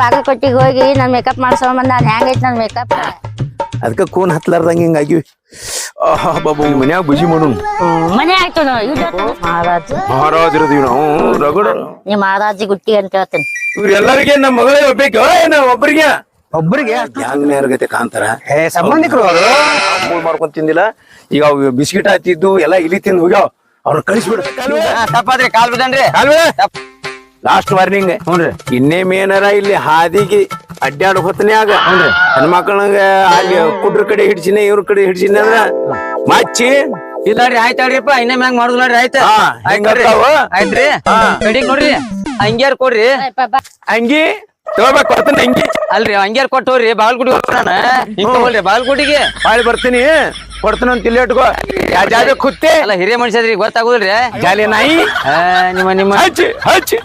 ಬಾಗಲಕೋಟಿಗೆ ಹೋಗಿ ನನ್ ಮೇಕಪ್ ಮಾಡ್ಸೋಮಂದ ನಾನ್ ಹೆಂಗೈತ್ ನನ್ ಮೇಕಪ್ ಅದಕ್ಕೆ ಕೂನ್ ಹತ್ಲಾರ್ದಂಗ ಹಿಂಗಾಗಿವಿ ಆಹಾ ಬಾಬು ಮನ್ಯಾಗ ಬುಜಿ ಮಾಡು ಮನೆ ಆಯ್ತು ಮಹಾರಾಜ್? ಮಹಾರಾಜರದೀವಿ ನಾವು ರಗಡ. ನೀ ಮಹಾರಾಜಿ ಗುಟ್ಟಿ ಅಂತ ಹೇಳ್ತೇನೆ. ಇವ್ರೆಲ್ಲರಿಗೆ ನಮ್ಮ ಮಗಳೇ ಒಬ್ಬೇಕು ಏನ ಒಬ್ಬರಿಗೆ ಒಬ್ರಿಗೆ. ಹ್ಯಾಂಗ ನೇರ್ಗತೆ ಕಾಂತಾರ. ಏ ಸಂಬಂಧಿಕರು ಅವರು? ಮೂರ್ ಮಾಡ್ಕೊಂಡ್ ತಿಂದಿಲ್ಲ. ಈಗ ಅವು ಬಿಸ್ಕಿಟ್ ಆತಿದ್ದು ಎಲ್ಲ ಇಲಿ ತಿಂದು ಹೋಗ್ಯಾವ. ಅವ್ರ ಕಳಿಸ್ಬಿಡು ತಪ್ಪಾದ್ರಿ ಕಾಲ್ ಬಿದ್ದನ್ರಿ. ಲಾಸ್ಟ್ ವಾರ್ನಿಂಗ್ ಹ್ಞೂನ್ರಿ. ಇನ್ನೇ ಮೇನರ ಇಲ್ಲಿ ಹಾದಿಗೆ ಅಡ್ಡಾಡ ಹೊತ್ತನ್ಯಾಗ ಹೆಣ್ಮಕ್ಳಂಗ ಅಲ್ಲಿ ಕುಡ್ರ ಕಡೆ ಹಿಡ್ಸಿನ ಇವ್ರ ಕಡೆ ಹಿಡ್ಸಿನ ಅಂದ್ರ ಮಚ್ಚಿ. ಇಲ್ಲ ರೀ ಆಯ್ತ ಹೇಳ್ರಿಪ್ಪ ಇನ್ನೇ ಮ್ಯಾಂಗ್ ಮಾಡುದು ನೋಡ್ರಿ ಆಯ್ತ? ಹಾ? ಆಯ್ತ್ರಿ. ಕಡಿಗ್ ನೋಡ್ರಿ ಹಂಗ್ಯಾರ್ ಕೊಡ್ರಿ. ಅಂಗಿ? ತಗೋಬೇಕು ಅಂಗಿ. ಅಲ್ರಿ ಹಂಗ್ಯಾರ್ ಕೊಟ್ಟು ಹೋಗ್ರಿ ಬಾಗಲಗುಡಿ ಹೋಗ್ತಾನ ಹಿಂಗ್ ತಗೊಳ್ರಿ ಬಾಗಲಗುಡಿಗೆ. ಬಾಳಿ ಬರ್ತೀನಿ. ಕೊಡ್ತೀನಿ ಅಂತ ಇಲ್ಲಿ ಇಟ್ಕೋ. ಯಾ ಜಾಗ ಕುತ್ತೆ. ಅಲ್ಲ ಹಿರಿಯ ಮನುಷ್ಯದ್ರಿ ಗೊತ್ತಾಗುದಿಲ್ರಿ. ಜಾಲಿ ನಾಯಿ. ಆ, ನಿಮ್ಮ ನಿಮ್ಮ ಹಚ್ಚಿ ಹಚ್ಚಿ.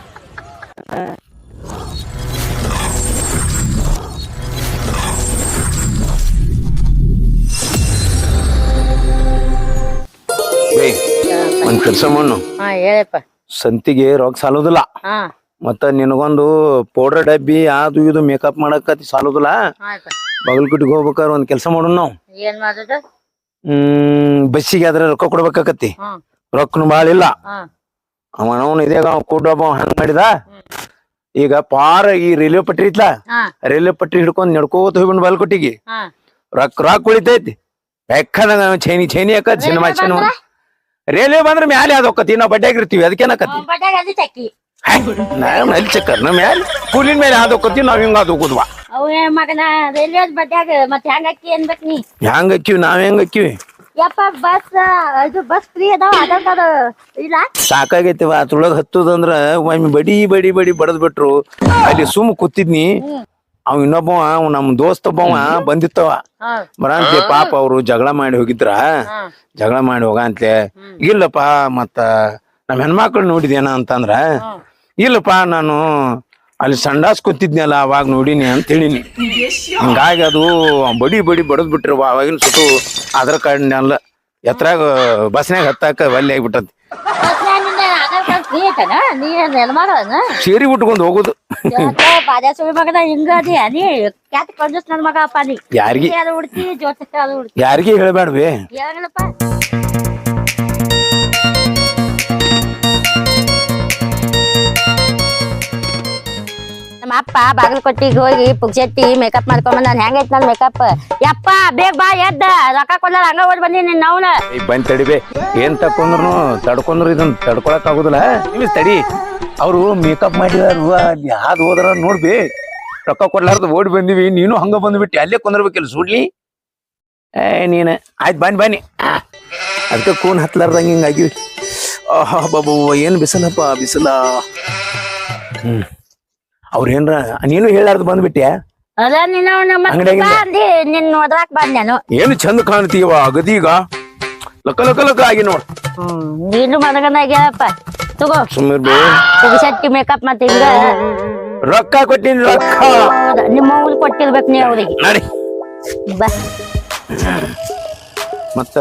ಒಂದ್ ಕೆಲಸ ಮಾಡು ಹಾ ಹೇಳಪ್ಪ. ಸಂತಿಗೆ ರೊಕ್ಕ ಸಾಲೋದಿಲ್ಲ. ಹಾ. ಮತ್ತ ನಿನಗೊಂದು ಪೌಡರ್ ಡಬ್ಬಿ ಅದು ಇದು ಮೇಕಪ್ ಮಾಡಕ್ ಸಾಲೋದಿಲ್ಲ. ಆಯ್ತು. ಬಾಗಲಕೋಟಿಗೆ ಹೋಗ್ಬೇಕಾದ್ರೆ ಒಂದ್ ಕೆಲಸ ಮಾಡೋಣ ನಾವು. ಏನ್ ಮಾಡೋದು? ಹ್ಮ್ ಬಸ್ಸಿಗೆ ಆದ್ರೆ ರೊಕ್ಕ ಕೊಡ್ಬೇಕಾಕತ್ತಿ. ಹ್ಮ್. ರೊಕ್ಕನು ಭಾಳ ಇಲ್ಲ ಹಾ. ಅವನವನು ಇದೇ ಕೂಡ ಹಂಗ ಮಾಡಿದ? ಈಗ ಪಾರ ಈ ರೈಲ್ವೆ ಪಟ್ರಿ ಇತ್ಲಾ ರೈಲ್ವೆ ಪಟ್ರಿ ಹಿಡ್ಕೊಂಡ್ ನಡ್ಕೋತ ಹೋಗ್ಬಿಡ್ ಬಾಲ್ಕೊಟ್ಟಿಗೆ ಹಾ. ರೊಕ್ಕ ರೊಕ್ಕ ಉಳಿತೈತಿ. ಬೆಕ್ಕದಂಗ ಚೈನಿ ಚೈನಿ ಹಾಕತ್ ಸಿನಿಮಾ ಚೆನ್ನ ರೈಲ್ವೆ ಬಂದ್ರ ಮ್ಯಾಲೆ ಅದ ಹೋಕತಿ ನಾವ್ ಬಡ್ಡ್ಯಾಗಿರ್ತೀವಿ ಅದಕ್ಕೇನಕತಿ ಅಲ್ಲಿ ಚಕ್ಕರ್ ನಮ್ಮ ಮ್ಯಾಲೆ ಕೂಲಿನ ಮೇಲೆ ಅದ್ ಹೋಕತಿ ನಾವ್ ಹಿಂಗ ಅದ್ ಹೋಗುದ್ವಾ ಹೆಂಗ್ ಅಕ್ಕಿವಿ ನಾವ್ ಹೆಂಗ್ ಅಕ್ಕಿವಿ ಯಪ್ಪ ಬಸ್ ಇದು ಬಸ್ ಫ್ರೀ ಅದಾವ ಆಧಾರ್ ಇಲ್ಲ? ಸಾಕಾಗೈತಿ ಅದ್ರೊಳಗ ಹತ್ತದಂದ್ರ ಒಮ್ಮೆ ಬಡಿ ಬಡಿ ಬಡಿ ಬಡದ್ ಬಿಟ್ರು. ಅಲ್ಲಿ ಸುಮ್ ಕೂತಿದ್ನಿ. ಅವ್ ಇನ್ನೊಬ್ಬವ ಅವ್ ನಮ್ ದೋಸ್ತ ಒಬ್ಬವ ಬಂದಿತ್ತವ. ಬರಂತೆ ಪಾಪ ಅವ್ರು ಜಗಳ ಮಾಡಿ ಹೋಗಿದ್ರ. ಜಗಳ ಮಾಡಿ ಹೋಗಂತ್ಲೆ. ಇಲ್ಲಪ್ಪ ಮತ್ತ ನಮ್ ಹೆಣ್ಮಕ್ಳು ನೋಡಿದೇನ ಅಂತಂದ್ರ ಇಲ್ಲಪ್ಪ ನಾನು ಅಲ್ಲಿ ಸಂಡಾಸ್ ಕೂತಿದ್ನಲ್ಲ ಅವಾಗ ನೋಡಿನಿ ಅಂತ ಹೇಳಿನಿ. ಹಿಂಗಾಗಿ ಅದು ಬಡಿ ಬಡಿ ಬಡದ್ ಬಿಟ್ರಿ ಅವಾಗಿನ ಸುಟ್ಟು ಆಧಾರ್ ಕಾರ್ಡ್ ಅಲ್ಲ. ಎತ್ರಾಗ ಬಸ್ನ್ಯಾಗ ಹತ್ತಾಕ ಒಲ್ಲೆ ಆಗ್ಬಿಟ್ಟತಿ ಬಸ್ನ್ಯಾಗಿಂದ ಉಟ್ಕೊಂಡು ಹೋಗುದು. ಯಾರಿಗೆ? ಹೇಳಬೇಡ್ವಿ ನೀ ನಮ್ಮ ಅಪ್ಪ ಬಾಗಲಕೋಟಿಗೆ ಹೋಗಿ ಪುಗ್ಸೆಟ್ಟಿ ಮೇಕಪ್ ಮಾಡ್ಕೊಂಬಂದ ನಾನು ಹೆಂಗೈತ್ ನನ್ ಮೇಕಪ್ ಯಪ್ಪ ಬೇಗ ಬಾ ಎದ್ದ. ರೊಕ್ಕ ಕೊಡ್ಲಾರ ಹಂಗ ಓಡ್ ಬಂದಿ ನಿನ್ ನವ್ನ ಬಂದ್ ತಡಿಬೇ. ಏನ್ ತಕೊಂಡ್ರು ತಡ್ಕೊಂಡ್ರು ಇದನ್ ತಡ್ಕೊಳಕ್ ಆಗುದಿಲ್ಲ. ನಿಮಿಸ್ ತಡಿ. ಅವ್ರು ಮೇಕಪ್ ಮಾಡಿದಾರು ಯಾವ್ದು ಹೋದ್ರ ನೋಡ್ಬಿ. ರೊಕ್ಕ ಕೊಡ್ಲಾರ್ದು ಓಡಿ ಬಂದಿವಿ ನೀನು ಹಂಗ ಬಂದ್ಬಿಟ್ಟು ಅಲ್ಲೇ ಕುಂದ್ರಬೇಕಿಲ್ಲ ಸುಡ್ಲಿ. ಏ ನೀನು. ಆಯ್ತು ಬನ್ನಿ ಬನ್ನಿ. ಅದಕ್ಕೆ ಕೂನ್ ಹತ್ಲಾರ್ದಂಗ ಹಿಂಗಾಗಿವಿ ಆಹಾ ಬಾಬು ಏನ್ ಬಿಸಲ. ಬಿಸಿಲ ಹ್ಮ್ ಅವ್ರೇನ್ರ ನೀನು ಹೇಳಾರ್ದು ಬಂದ್ಬಿಟ್ಟೆ? ಅದ ನಿನ್ನ ನಮ್ಮ ಅಂಗ್ಡ್ಯಾಗಿಂದ? ಅಂದಿ ನಿನ್ ನೋಡ್ರಾಕ್ ಬಂದ್ ನಾನು. ಏನು ಚಂದ ಕಾಣ್ತೀವ ಅಗದೀಗ ಲಕ ಲಕ ಲಕ ಆಗಿ ನೋಡ್. ಹ್ಮ್ ನೀನು ಮನಗನಾಗ್ಯಪ್ಪ ತಗೋ. ಸುಮ್ಮನೆ ಬೇ ಪುಗ್ಸೆಟ್ಟಿ ಮೇಕಪ್ ಮತ್ತೆ ಹಿಂಗ. ರೊಕ್ಕ ಕೊಟ್ಟಿನಿ ರೊಕ್ಕ. ಹೌದ, ನಿಮ್ಮ ಅವ್ರು ಕೊಟ್ಟಿರ್ಬೇಕು ನೀ ಅವ್ರಿಗೆ. ನಡಿ. ಬಾ. ಮತ್ತ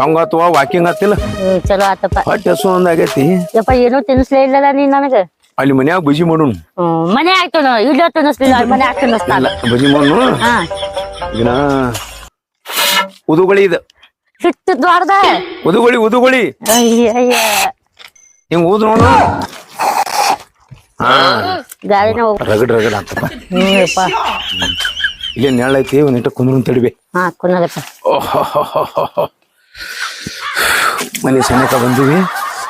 ಹಂಗ ವಾಕಿಂಗ್ ಆತಿಲ್ಲ? ಹ್ಮ್ ಚಲೋ ಆತಪ್ಪ. ಹೊಟ್ಟೆ ಹಸು ಒಂದ್ ಆಗೈತಿ. ಯಪ್ಪ ಏನೂ ತಿನ್ಸ್ಲೇ ಇಲ್ಲಲ್ಲ ನೀನ್ ನನಗ. ಅಲ್ಲಿ ಮನ್ಯಾಗ ಬಜಿ ಮಾಡೋಣ. ಮನೆ ಆಯ್ತು ಇಲ್ಲ ತಿನ್ನಿಸ್ಲಿಲ್ಲ ಮನೆ ತಿನ್ನಿಸ್ತಾನ ಬಜಿ ಮಾಡೋಣ ಹಾ. ಇದನ್ನ ಉದುಗೊಳಿ ಇದು. ಸಿಟ್ಟು ದ್ವಾರದ? ಉದುಗೊಳಿ ಉದುಗೊಳಿ. ಅಯ್ಯಯ್ಯ. ಊದ್ ನೋಡು. ಹಾ. ಗಾಳಿನ ರಗಡ್ ರಗಡ್ ಆಗ್ತಪ್ಪ ಹ್ಮ್ ಯಪ್ಪ. ಇಲ್ಲೇ ನೆರಳೈತಿ ಒಂದ್ ಇಟ್ಟ ಕುಂದ್ರು ತಡಿಬೆ. ಹಾ ಕುನ್ನದಪ್ಪ ಓಹೋ ಮನೆ ಸನೇಕ ಬಂದಿವಿ.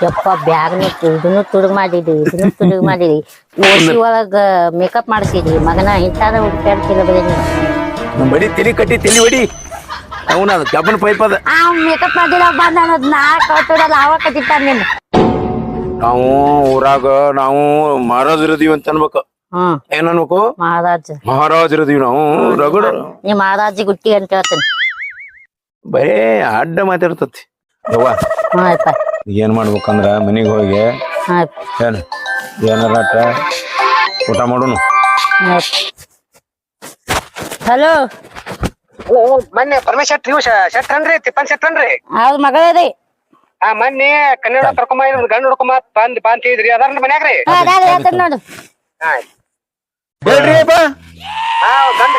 ಯಪ್ಪ ಬ್ಯಾಗ್ನ ಇದನ್ನು ತುಡುಗ್ ಮಾಡಿದಿ ಇದನ್ನು ತುಡುಗ್ ಮಾಡಿದಿ. ಓಸಿ ಒಳಗ ಮೇಕಪ್ ಮಾಡಿಸಿದ್ವಿ ಮಗನ ಇಂತಾದ ಹುಡುಕಾಡ್ತಿಲ್ಲ ಬರೀ ಬಡಿ ತಲಿ ಕಟ್ಟಿ ತಲಿ ಹೊಡಿ ಅವನ ಅದು ಕಬ್ಬನ್ ಪೈಪ್ ಅದ. ಆ ಮೇಕಪ್ ಮಾಡಿಲ್ಲ ಬಂದ ಅನ್ನೋದ್ ನಾ ಕಳ್ತೋಡಲ್ಲ ಅವ ಕಟ್ಟಿಟ್ಟಾನ ನೀನು. ನಾವು ಊರಾಗ ನಾವು ಮಹಾರಾಜರದೀವಿ ಅಂತ ಅನ್ಬೇಕು. ಹ್ಮ್. ಏನ್ ಅನ್ಬೇಕು? ಮಹಾರಾಜ. ಇರದೀವಿ ನಾವು ರಗಡ. ನೀ ಮಹಾರಾಜಿ ಗುಟ್ಟಿ ಅಂತ ಹೇಳ್ತೀನಿ. ಬರೇ ಅಡ್ಡ ಮಾತಾಡ್ತತಿ. ಹ್ಮ್ ಯಪ್ಪ ಏನ್ ಮಾಡ್ಬೇಕಂದ್ರ ಮನಿಗ್ ಹೋಗಿ ಹಾ ಏನ್ ಏನಾರ ಊಟ ಮಾಡೋನು. ಹಲೋ. ಮೊನ್ನೆ ಪರಮೇಶ್ ನೀವು ಶೆಟ್ ಅನ್ರಿ ತಿಪ್ಪನ್ ಶೆಟ್ ಅನ್ರಿ ಹೌದು ಮಗಳದಿ ಆ ಮೊನ್ನೆ ಕನ್ನಡ ಕರ್ಕೊಂಬ ಗಂಡ ಹುಡ್ಕೊಂಬ ಬಂದ್ ಬಂದ್ ಇದ್ರಿ ಅದಾರ ಮನ್ಯಾಗ್ರಿ? ಅದಾದ ಹೇಳ್ತೇನೆ ನೋಡು. ಆಯ್ತ್. ಹೇಳ್ರಿ ಅಪ್ಪ. ಹಾ ಗಂಡ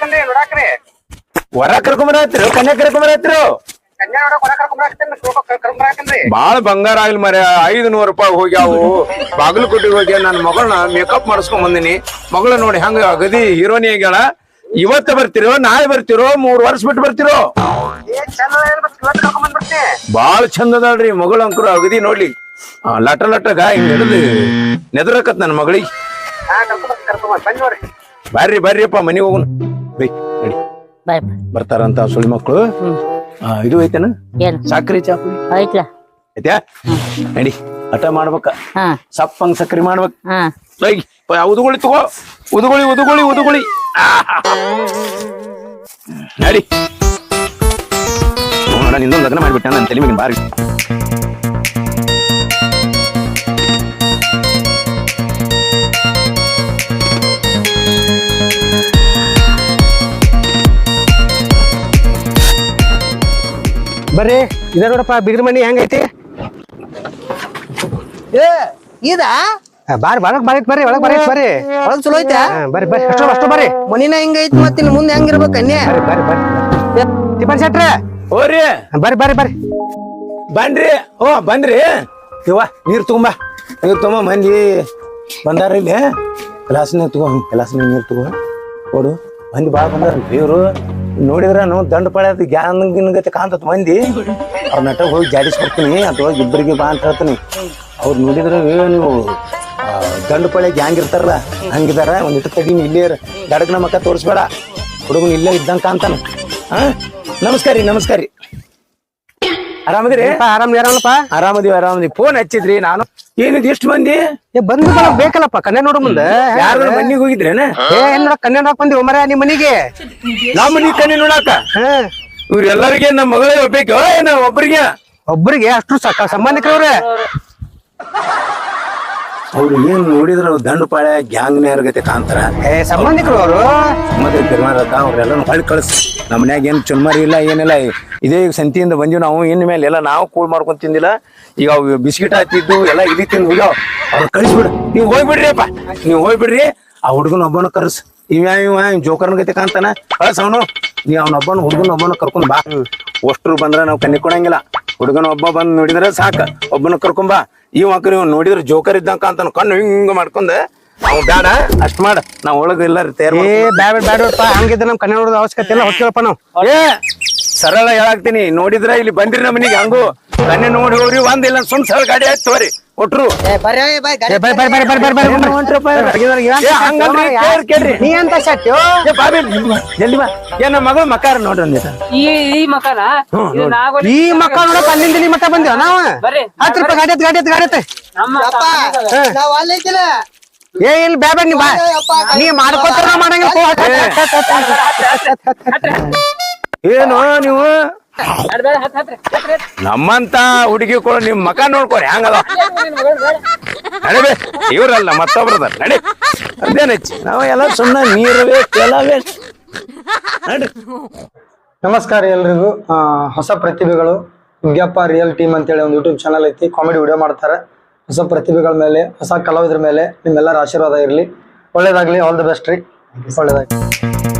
ಕನ್ಯಾ ನೋಡಾಕ್ರಿ. ಹೊರ ಕರ್ಕೊಂಬರ ಕನ್ಯಾ ಕರ್ಕೊಂಬರತ್ರು ಕನ್ಯಾ ಕರ್ಕೊಂಬರತ್ತೇನ್ರಿ ಬಾಳ ಬಂಗಾರ ಆಗ್ಲಿ ಮರ ಐದು ನೂರು ರೂಪಾಯಿ ಹೋಗ್ಯಾವು. ಬಾಗಲಕೋಟೆಗೆ ಹೋಗಿ ನನ್ನ ಮಗಳನ್ನ ಮೇಕಪ್ ಮಾಡಿಸ್ಕೊಂಡ್ ಬಂದಿನಿ. ಮಗಳ ನೋಡಿ ಹಂಗ ಅಗದಿ ಹೀರೋನಿ ಆಗ್ಯಾಳ. ಇವತ್ತ ಬರ್ತಿರೋ ನಾಳೆ ಬರ್ತಿರೋ ಮೂರ್ ವರ್ಷ ಬಿಟ್ಟು ಬರ್ತಿರೋ. ಬಾಳ ಚಂದ ಅದಾಳ್ರಿ ಮಗಳ ಅಂಕರು ಅಗದಿ ನೋಡ್ಲಿ. ಲಟ ಲಟ ಲಟಗ ಹಿಂಗ್ ಹಿಡಿದು ನೆದರಕತ್ ನನ್ನ ಮಗಳಿಗೆ. ಬರ್ರಿ ಬರ್ರಿಪ್ಪ ಮನೆಗೆ ಹೋಗುಣ ಬೈ ನಡಿ. ಬರ್ತಾರಂತ ಸುಳಿ ಮಕ್ಕಳು ಇದು ಐತೇನ? ಏನು? ಸಕ್ರಿ ಚಾಪುಡಿ. ಐತ್ಲ. ಐತ್ಯಾ? ನಡಿ ಹಠ ಮಾಡ್ಬೇಕ. ಹಾ. ಸಪ್ಪಂಗ್ ಸಕ್ರಿ ಮಾಡ್ಬೇಕ. ಹಾ. ಉದುಗುಳಿ ತಗೋ. ಉದುಗುಳಿ ಉದುಗುಳಿ ಉದುಗುಳಿ. ನಡಿ. ನೋಡ ನಿಂದೊಂದು ಲಗ್ನ ಮಾಡ್ಬಿಟ್ಟ ನನ್ನ ತಲೆ ಮೇಲೆ ಬಾರಿ. ಬರ್ರಿ ಇದ ನೋಡಪ್ಪ ಬಿಗ್ರ ಮನಿ ಹೆಂಗೈತಿ? ಏ ಇದಾ? ಬಾರಿ ಒಳಗ್ ಬರೈತ್ ಬರ್ರಿ ಒಳಗ್ ಬರೈತ್ ಬರ್ರಿ. ಒಳಗ್ ಚಲೋ ಐತೆ ಬರ್ರಿ ಬರ್ರಿ ಅಷ್ಟು ಅಷ್ಟು ಬರ್ರಿ. ಮನಿನ ಮತ್ತೆ ಮತ್ತಿನ್ ಮುಂದೆ ಹೆಂಗಿರ್ಬೇಕು ಅನ್ಯ? ಬರ್ರಿ ಬರ್ರಿ ಬರ್ರಿ. ತಿಪ್ಪನ್ ಶೆಟ್ರೆ. ಹೋರಿ. ಬರ್ರಿ ಬರ್ರಿ ಬರ್ರಿ. ಬನ್ರಿ. ಓ ಬನ್ರಿ. ಇವ ನೀರ್ ತಗೊಂಬ. ನೀರ್ ತಗೊಂಬ ಮಂದಿ ಬಂದಾರ ಇಲ್ಲಿ. ಗ್ಲಾಸ್ನಾಗ ತಗೋ ಗ್ಲಾಸ್ನಾಗ ನೀರ್ ತಗೋ. ಓಡು ಮಂದಿ ಭಾಳ ಬಂದಾರ ಇವ್ರು. ನೋಡಿದ್ರ ನಾವು ದಂಡ ಪಳ್ಯಾದ ಗ್ಯಾನ್ಗತೆ ಕಾಂತತ್ ಮಂದಿ? ಅವ್ರ ನಟ ಹೋಗಿ ಜಾಡಿಸ್ಬಿಡ್ತೀನಿ ಅಥವಾ ಇಬ್ಬರಿಗೆ ಬಾ ಅಂತ ಹೇಳ್ತೀನಿ. ಅವ್ರು ನೋಡಿದ್ರೆ ನೀವು ದಂಡ ಪಳೆ ಗ್ಯಾಂಗ್ ಇರ್ತಾರಲ್ಲ, ಹಂಗಿದಾರ? ಒಂದಿಟ್ಟು ತಡಿ ನೀ ಇಲ್ಲೇ ದಡಗ್ನ ಮಕ್ಕ ತೋರಿಸ್ಬೇಡ. ಹುಡುಗನ ಇಲ್ಲೇ ಇದ್ದಂಗೆ ಕಾಣ್ತಾನೆ. ಹಾ ನಮಸ್ಕಾರ ರೀ ನಮಸ್ಕಾರ. ರೀ ಆರಾಮದಿರಿ? ಏನಪ್ಪ ಆರಾಮ್ ಯಾರಲ್ಲಪ್ಪ ಆರಾಮದಿವಿ ಆರಾಮದಿ ಫೋನ್ ಹಚ್ಚಿದ್ರಿ ನಾನು. ಏನಿದ್ ಎಷ್ಟು ಮಂದಿ? ಏ ಬಂದು ಬೇಕಲ್ಲಪ್ಪ ಕನ್ಯಾ ನೋಡು ಮುಂದೆ. ಯಾರು ಮನಿಗೆ ಹೋಗಿದ್ರೇನ? ಏ ಏನ್ ನೋಡಕ್ ಕನ್ಯಾ ನೋಡಕ್ ಬಂದಿ ಒಮ್ಮರ ನಿಮ್ ಮನಿಗೆ? ನಮ್ಮ ಮನಿ ಕಣ್ಣಿ ನೋಡಾಕ? ಇವ್ರೆಲ್ಲರಿಗೆ ಇವ್ರ ಎಲ್ಲರಿಗೆ ನಮ್ಮ ಮಗಳೇ ಏನ ಒಬ್ಬರಿಗೆ ಒಬ್ರಿಗೆ ಅಷ್ಟು ಸಾಕ ಸಂಬಂಧಿಕರವ್ರೆ. ಅವ್ರು ಏನ್ ನೋಡಿದ್ರು ದಂಡು ಪಾಳೆ ಗ್ಯಾಂಗ್ ನೇರ್ಗತೆ ಕಾಂತಾರ ಏ ಸಂಬಂಧಿಕರು ಅವರು? ಮತ್ತೆ ತಿರ್ಮಾರಕ ಅವ್ರೆಲ್ಲ ಹೊಳ್ಳಿ ಕಳ್ಸ. ನಮ್ಮ ಮನ್ಯಾಗ ಏನ್ ಚುನ್ಮಾರಿ ಇಲ್ಲ ಏನಿಲ್ಲ. ಇದೇ ಈಗ ಸಂತಿಯಿಂದ ಬಂದೀವಿ ನಾವು ಇನ್ ಮೇಲೆ ಎಲ್ಲ ನಾವು ಕೂಳ್ ಮಾಡ್ಕೊಂಡ್ ತಿಂದಿಲ್ಲ. ಈಗ ಅವು ಬಿಸ್ಕಿಟ್ ಹಾಕಿದ್ದು ಎಲ್ಲ ಇಲ್ಲಿ ತಿಂದು ಹೋಗ್ಯಾವ. ಅವ್ರು ಕಳಿಸ್ಬಿಡು. ನೀವು ಹೋಗ್ಬಿಡ್ರಿ ಅಪ್ಪ ನೀವು ಹೋಗ್ಬಿಡ್ರಿ. ಆ ಹುಡುಗನ ಒಬ್ಬನ ಕರ್ಸ್. ಇವ ಇವ ಜೋಕರ್ನ ಗತಿ ಕಾಂತಾನ ಕಳ್ಸ ಅವನು. ನೀ ಅವನೊಬ್ಬನ ಹುಡುಗನ ಒಬ್ಬನ ಕರ್ಕೊಂಡ್ ಬಾ. ಅಷ್ಟ್ರು ಬಂದ್ರೆ ನಾವು ಕಣ್ಣಿ ಕೊಡಂಗಿಲ್ಲ. ಹುಡುಗನ ಒಬ್ಬ ಬಂದ್ ನೋಡಿದ್ರೆ ಸಾಕು. ಒಬ್ಬನ ಕರ್ಕೊಂಬಾ ಇವ ಮಕ್ಕಳು ಇವ್ ನೋಡಿದ್ರೆ ಜೋಕರ್ ಇದ್ದಂಕ ಅಂತ ಕಣ್ಣು ಹಿಂಗ ಮಾಡ್ಕೊಂಡ. ಅವ್ ಬೇಡ ಅಷ್ಟ್ ಮಾಡ. ನಾವ್ ಒಳಗ ಇಲ್ಲ ತಯಾರು ಏ ಬ್ಯಾಡ ಬ್ಯಾಡಪ್ಪ ಹಂಗಿದ್ರೆ ನಮ್ ಕನ್ಯಾ ನೋಡೋದು ಅವಶ್ಯಕತೆ ಇಲ್ಲ. ಹೊಕ್ಕೇಳಪ್ಪ ನಾವು. ಏ ಸರಳ ಹೇಳಾಕ್ತೀನಿ. ನೋಡಿದ್ರ ಇಲ್ಲಿ ಬಂದಿರಿ ನಮ್ಮ ಮನಿಗೆ ಹಂಗು. ಕಣ್ಣೆ ನೋಡಿ ಹೋಗ್ರಿ ಒಂದಿಲ್ಲ ಸುಮ್ ಸರಳ ಗಾಡಿ ಆಯ್ತು ತೋರಿ ಒಟ್ರು. ನೀ ಅಂತ ಶೆಟ್ಟಿ ಏ, ಬಾಬಿ, ಜಲ್ದಿ ಬಾ ಏ ನಮ್ಮ ಮಗಳು ಮಕಾರ ನೋಡ್ರಿ ಈ ಈ ಮಕಾನ ಮಕ್ಕಳ ನೋಡಕ್ ಅಲ್ಲಿಂದ ಇಲ್ಲಿ ಮಟ್ಟ ಬಂದೇವ ನಾವ ಬರ್ರಿ. ಹತ್ತು ರೂಪಾಯಿ ಗಾಡಿ ಗಾಡಿ ಗಾಡಿ ಏ ಇಲ್ಲಿ ಬ್ಯಾ ಬ್ಯಾ ನೀ ಬಾ ನೀ ಮಾಡ್ಕೋತಾರ ಮಾಡಂಗಿಲ್ಲ ಹತ್. ಏನು ನೀವು ನಮ್ಮಂತ ಹುಡುಗಿ ಕೂಡ ನಿಮ್ ಮಕ ನೋಡ್ಕೊರಿ ಹಂಗದ? ನಡಿಬೇ ಇವ್ರಲ್ಲ ಮತ್ತೊಬ್ರದ ನಡಿ. ಅದೇನಚ್ಚಿ ನಾವು ಎಲ್ಲ ಸುಮ್ಮನೆ ನೀರವೇ ಕೆಲವೇ ನಡ್ರಿ ನಮಸ್ಕಾರ ಎಲ್ರಿಗೂ. ಆ, ಹೊಸ ಪ್ರತಿಭೆಗಳು ಉಗ್ಯಪ್ಪ ರಿಯಲ್ ಟೀಮ್ ಅಂತೇಳಿ ಒಂದು ಯೂಟ್ಯೂಬ್ ಚಾನಲ್ ಐತಿ ಕಾಮಿಡಿ ವಿಡಿಯೋ ಮಾಡ್ತಾರೆ. ಹೊಸ ಪ್ರತಿಭೆಗಳ ಮೇಲೆ ಹೊಸ ಕಲಾವಿದರ ಮೇಲೆ ನಿಮ್ಮೆಲ್ಲರ ಆಶೀರ್ವಾದ ಇರಲಿ. ಒಳ್ಳೇದಾಗ್ಲಿ ಆಲ್ ದ ಬೆಸ್ಟ್ ರೀ. ಒಳ್ಳೇದಾಗ್ಲಿ.